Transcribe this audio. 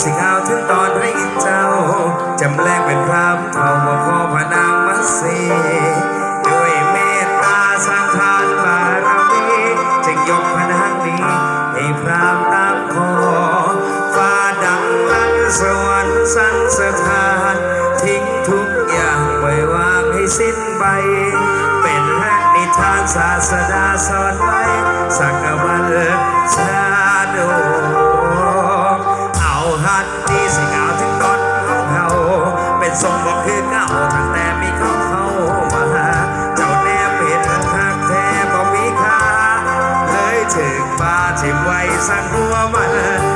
สิงเอาถึงตอนพระอินเจ้า จำแรกเป็นพระเท่าหัวข้อพนางมัสสีด้วยเมตตาสร้างทานบารมีจึงยกพระนางนี้ให้พระตามขอฟ้าดังลันสวรรค์สังสถานทิ้งทุกอย่างไว้วางให้สิ้นไป เป็นนิทานศาสดาสอนไว้สักวันชาดู ทิวบไว้สั่งหัวมัน